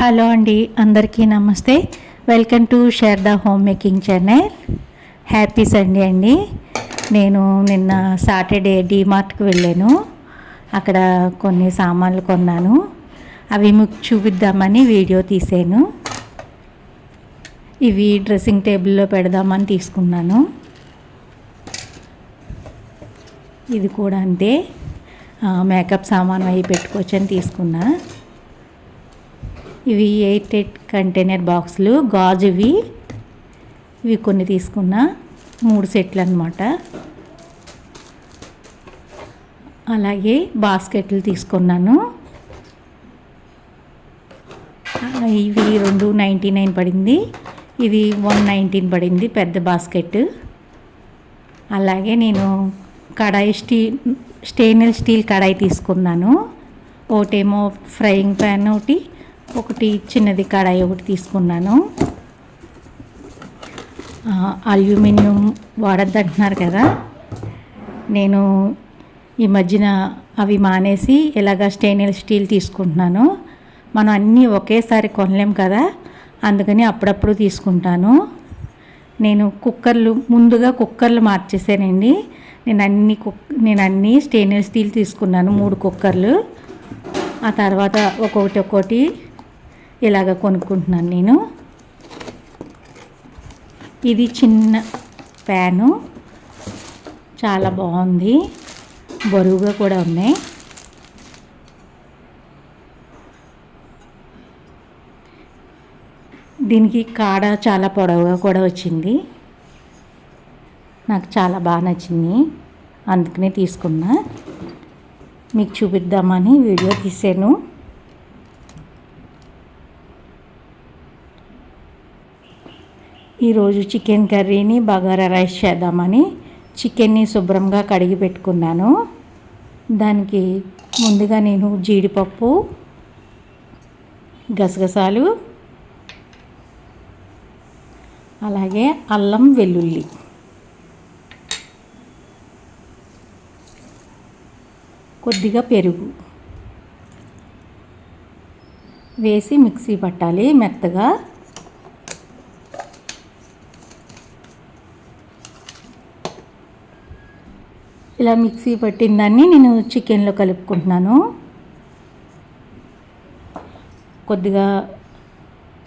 Hello అండి అందరికీ నమస్తే. Welcome to Sharada home making channel happy Sunday అండి. నేను నిన్న సాటర్డే డీమార్ట్కి వెళ్ళాను. అక్కడ కొన్ని సామాన్లు కొన్నాను. అవి మీకు చూపిద్దామని వీడియో తీసాను. ఇవి డ్రెస్సింగ్ టేబుల్లో పెడదామని తీసుకున్నాను. ఇది కూడా అంతే. మేకప్ సామాన్ అవి పెట్టుకోవచ్చని తీసుకున్నా. ఇవి ఎయిట్ ఎయిట్ కంటైనర్ బాక్సులు. గాజువి. ఇవి కొన్ని తీసుకున్నా మూడు సెట్లు అనమాట అలాగే బాస్కెట్లు తీసుకున్నాను. ఇవి రెండు నైంటీ నైన్ పడింది. ఇది వన్ నైన్టీన్ పడింది పెద్ద బాస్కెట్. అలాగే నేను kadai steel stainless steel kadai తీసుకున్నాను. ఒకటేమో ఫ్రైయింగ్ ప్యాన్ ఒకటి ఒకటి చిన్నది కడాయి ఒకటి తీసుకున్నాను. అల్యూమినియం అల్యూమినియం వాడద్దంటున్నారు కదా. నేను ఈ మధ్యన అవి మానేసి ఇలాగ స్టెయిన్లెస్ స్టీల్ తీసుకుంటున్నాను. మనం అన్నీ ఒకేసారి కొనలేం కదా. అందుకని అప్పుడప్పుడు తీసుకుంటాను. నేను కుక్కర్లు ముందుగా కుక్కర్లు మార్చేసానండి. నేను అన్ని కుక్ నేను అన్ని స్టెయిన్లెస్ స్టీల్ తీసుకున్నాను మూడు కుక్కర్లు. ఆ తర్వాత ఒక్కొక్కటి ఒక్కొక్కటి ఇలాగ కొనుక్కుంటున్నాను నేను. ఇది చిన్న ప్యాను. చాలా బాగుంది. బరువుగా కూడా ఉన్నాయి. దీనికి కాడ చాలా పొడవుగా కూడా వచ్చింది. నాకు చాలా బాగా నచ్చింది. అందుకనే తీసుకున్నా. మీకు చూపిద్దామని వీడియో తీసాను. ఈరోజు చికెన్ కర్రీని బగారా రైస్ చేద్దామని చికెన్ని శుభ్రంగా కడిగి పెట్టుకున్నాను. దానికి ముందుగా నేను జీడిపప్పు గసగసాలు అలాగే అల్లం వెల్లుల్లి. కొద్దిగా పెరుగు వేసి మిక్సీ పట్టాలి మెత్తగా. ఇలా మిక్సీ పట్టిన దాన్ని నేను చికెన్లో కలుపుకుంటున్నాను. కొద్దిగా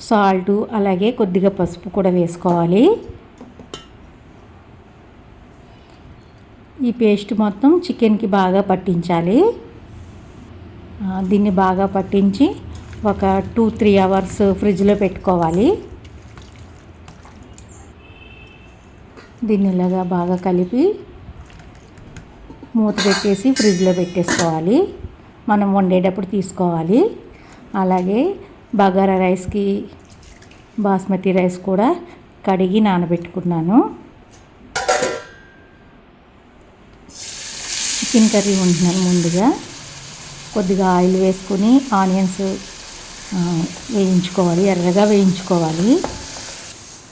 సాల్టు అలాగే కొద్దిగా పసుపు కూడా వేసుకోవాలి. ఈ పేస్ట్ మొత్తం చికెన్కి బాగా పట్టించాలి. దీన్ని బాగా పట్టించి ఒక టూ త్రీ అవర్స్ ఫ్రిడ్జ్లో పెట్టుకోవాలి. దీన్ని ఇలాగా బాగా కలిపి మూత పెట్టేసి ఫ్రిడ్జ్లో పెట్టేసుకోవాలి. మనం వండేటప్పుడు తీసుకోవాలి. అలాగే బగారా రైస్కి బాస్మతి రైస్ కూడా కడిగి నానబెట్టుకున్నాను. చికెన్ కర్రీ ఉంటున్నాను ముందుగా. కొద్దిగా ఆయిల్ వేసుకొని ఆనియన్స్ వేయించుకోవాలి. ఎర్రగా వేయించుకోవాలి.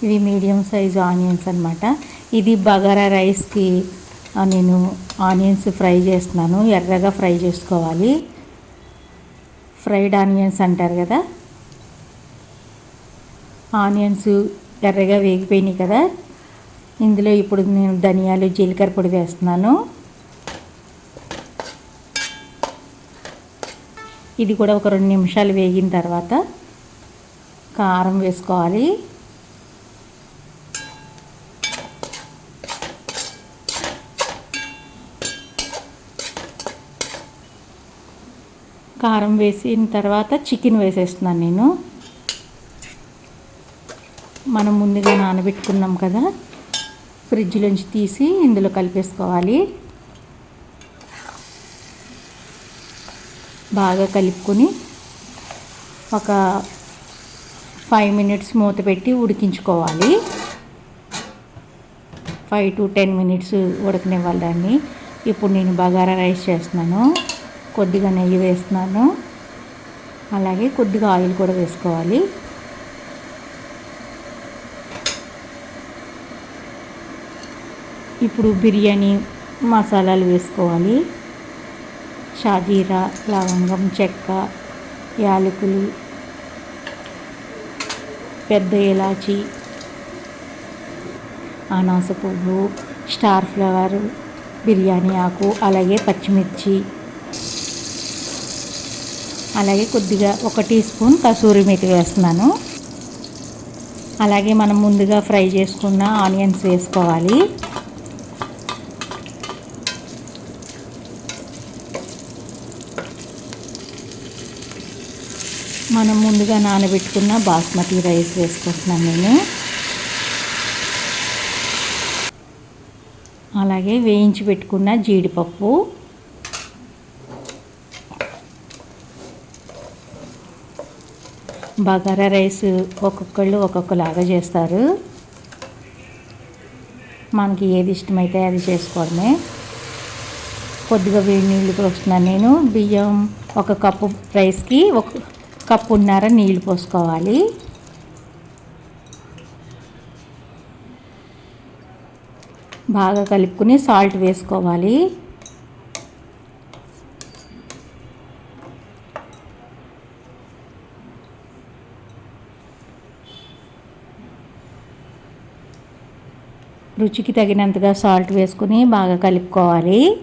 ఇవి మీడియం సైజు ఆనియన్స్ అనమాట ఇది బగారా రైస్కి నేను ఆనియన్స్ ఫ్రై చేస్తున్నాను ఎర్రగా ఫ్రై చేసుకోవాలి. ఫ్రైడ్ ఆనియన్స్ అంటారు కదా? ఆనియన్స్ ఎర్రగా వేగిపోయినాయి కదా? ఇందులో ఇప్పుడు నేను ధనియాలు జీలకర్ర పొడి వేస్తున్నాను. ఇది కూడా ఒక రెండు నిమిషాలు వేగిన తర్వాత కారం వేసుకోవాలి. కారం వేసిన తర్వాత చికెన్ వేసేస్తున్నాను నేను. మనం ముందుగా నానబెట్టుకున్నాం కదా ఫ్రిడ్జ్లోంచి తీసి ఇందులో కలిపేసుకోవాలి. బాగా కలుపుకొని ఒక ఫైవ్ మినిట్స్ మూత పెట్టి ఉడికించుకోవాలి. ఫైవ్ టు టెన్ మినిట్స్ ఉడకనివ్వాలి దాన్ని. ఇప్పుడు నేను బగారా రైస్ చేస్తున్నాను. కొద్దిగా నెయ్యి వేస్తున్నాను. అలాగే కొద్దిగా ఆయిల్ కూడా వేసుకోవాలి. ఇప్పుడు బిర్యానీ మసాలాలు వేసుకోవాలి. షాజీరా లవంగం చెక్క యాలకులు పెద్ద ఇలాచి అనాస పువ్వు స్టార్ ఫ్లవర్ బిర్యానీ ఆకు అలాగే పచ్చిమిర్చి. అలాగే కొద్దిగా ఒక టీ స్పూన్ కసూరి మెతి వేస్తున్నాను. అలాగే మనం ముందుగా ఫ్రై చేసుకున్న ఆనియన్స్ వేసుకోవాలి. మనం ముందుగా నానబెట్టుకున్న బాస్మతి రైస్ వేసుకుంటున్నాను నేను. అలాగే వేయించి పెట్టుకున్న జీడిపప్పు. బగారా రైస్ ఒక్కొక్కళ్ళు ఒక్కొక్కలాగా చేస్తారు. మనకి ఏది ఇష్టమైతే అది చేసుకోవడమే. కొద్దిగా వేడి నీళ్ళు పోస్తున్నాను నేను. బియ్యం ఒక కప్పు రైస్కి ఒక కప్పున్నర నీళ్ళు పోసుకోవాలి. బాగా కలుపుకుని సాల్ట్ వేసుకోవాలి. రుచికి తగినంతగా సాల్ట్ వేసుకుని బాగా కలుపుకోవాలి.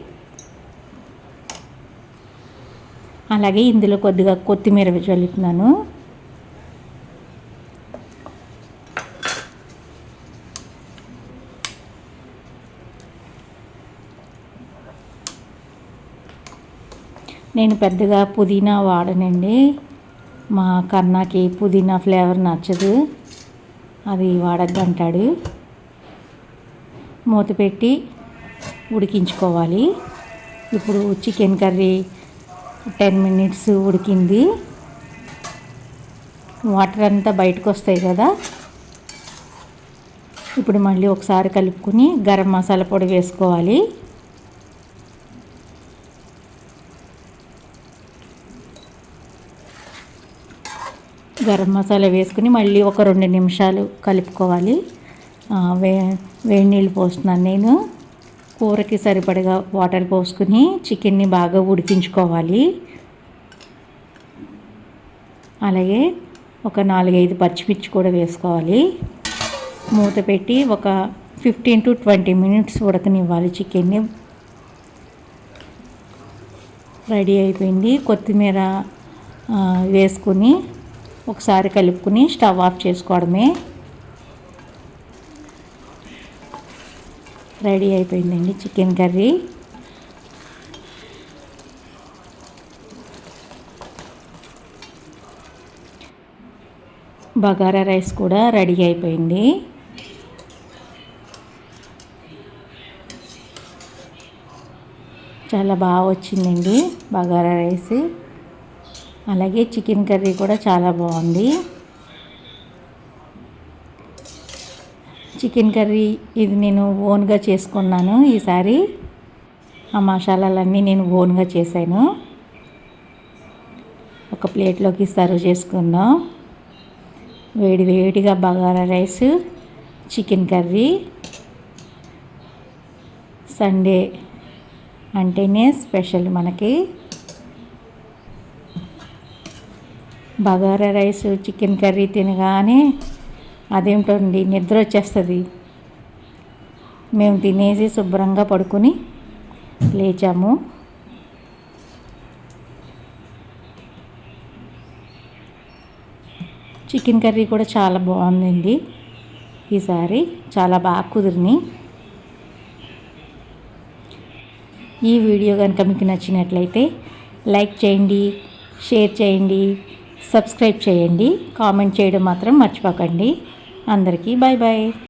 అలాగే ఇందులో కొద్దిగా కొత్తిమీర చల్లుతున్నాను. నేను పెద్దగా పుదీనా వాడనండి. మా కన్నాకి పుదీనా ఫ్లేవర్ నచ్చదు. అది వాడద్దంటాడు. మూత పెట్టి ఉడికించుకోవాలి. ఇప్పుడు చికెన్ కర్రీ టెన్ మినిట్స్ ఉడికింది. వాటర్ అంతా బయటకు వస్తాయి కదా. ఇప్పుడు మళ్ళీ ఒకసారి కలుపుకొని గరం మసాలా పొడి వేసుకోవాలి. గరం మసాలా వేసుకుని మళ్ళీ ఒక రెండు నిమిషాలు కలుపుకోవాలి. వే వేడి నీళ్ళు పోస్తున్నాను నేను. కూరకి సరిపడగా వాటర్ పోసుకుని చికెన్ని బాగా ఉడికించుకోవాలి. అలాగే ఒక నాలుగైదు పచ్చిమిర్చి కూడా వేసుకోవాలి. మూత పెట్టి ఒక ఫిఫ్టీన్ టు ట్వంటీ మినిట్స్ ఉడకనివ్వాలి చికెన్ని. రెడీ అయిపోయింది. కొత్తిమీర వేసుకుని ఒకసారి కలుపుకుని స్టవ్ ఆఫ్ చేసుకోవడమే. రెడీ అయిపోయిందండి చికెన్ కర్రీ. బగారా రైస్ కూడా రెడీ అయిపోయింది. చాలా బాగా వచ్చిందండి బగారా రైస్. అలాగే చికెన్ కర్రీ కూడా చాలా బాగుంది. చికెన్ కర్రీ ఇది నేను ఓన్గా చేసుకున్నాను ఈసారి. ఆ మసాలాలన్నీ నేను ఓన్గా చేశాను. ఒక ప్లేట్లోకి సర్వ్ చేసుకుందాం. వేడి వేడిగా bagara rice chicken curry Sunday అంటేనే స్పెషల్ మనకి. బగారా రైస్ చికెన్ కర్రీ తినగానే అదేమిటండి నిద్ర వచ్చేస్తుంది. మేము తినేసి శుభ్రంగా పడుకుని లేచాము. చికెన్ కర్రీ కూడా చాలా బాగుందండి. ఈసారి చాలా బాగా కుదిరినాయి ఈ వీడియో కనుక మీకు నచ్చినట్లయితే లైక్ చేయండి షేర్ చేయండి సబ్స్క్రైబ్ చేయండి. కామెంట్ చేయడం మాత్రం మర్చిపోకండి. అందరికీ బాయ్ బాయ్